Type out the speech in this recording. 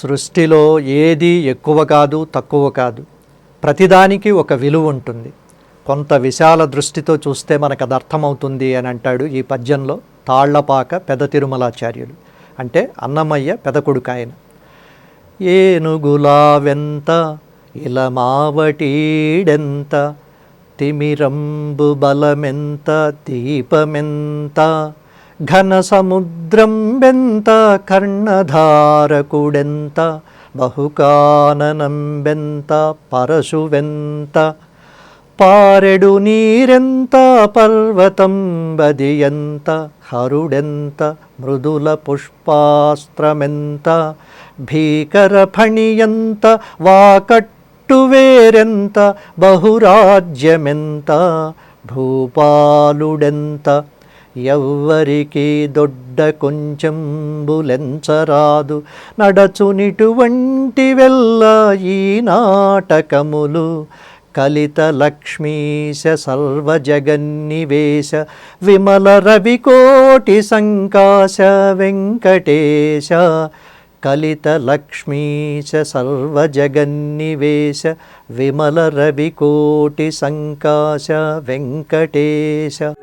సృష్టిలో ఏది ఎక్కువ కాదు తక్కువ కాదు. ప్రతిదానికి ఒక విలువ ఉంటుంది. కొంత విశాల దృష్టితో చూస్తే మనకు అది అర్థమవుతుంది అని అంటాడు ఈ పద్యంలో తాళ్ళపాక పెద తిరుమలాచార్యులు. అంటే అన్నమయ్య పెద కొడుకు ఆయన ఏనుగులా వెంత ఇలమావటీడెంత తిమిరంబు బలమెంత దీపమెంత ఘన సముద్రం బెంత కర్ణధారకుడెంత బహుకాననం బెంత పరశువెంత పారెడు నీరెంత పర్వతం బదియంత హరుడెంత మృదుల పుష్పాస్త్రమెంత భీకర ఫణియంత వాకట్టు వేరెంత బహురాజ్యమెంత భూపాలుడెంత ఎవ్వరికి దొడ్డ కొంచెంబులెంచరాదు. నడచునిటువంటి వెళ్ళ ఈ నాటకములు. కలిత లక్ష్మీశ సర్వజగన్నివేశ. విమల రవికోటి సంకాశ వెంకటేశ. కలిత లక్ష్మీశ సర్వజగన్నివేశ. విమల రవికోటి సంకాశ వెంకటేశ.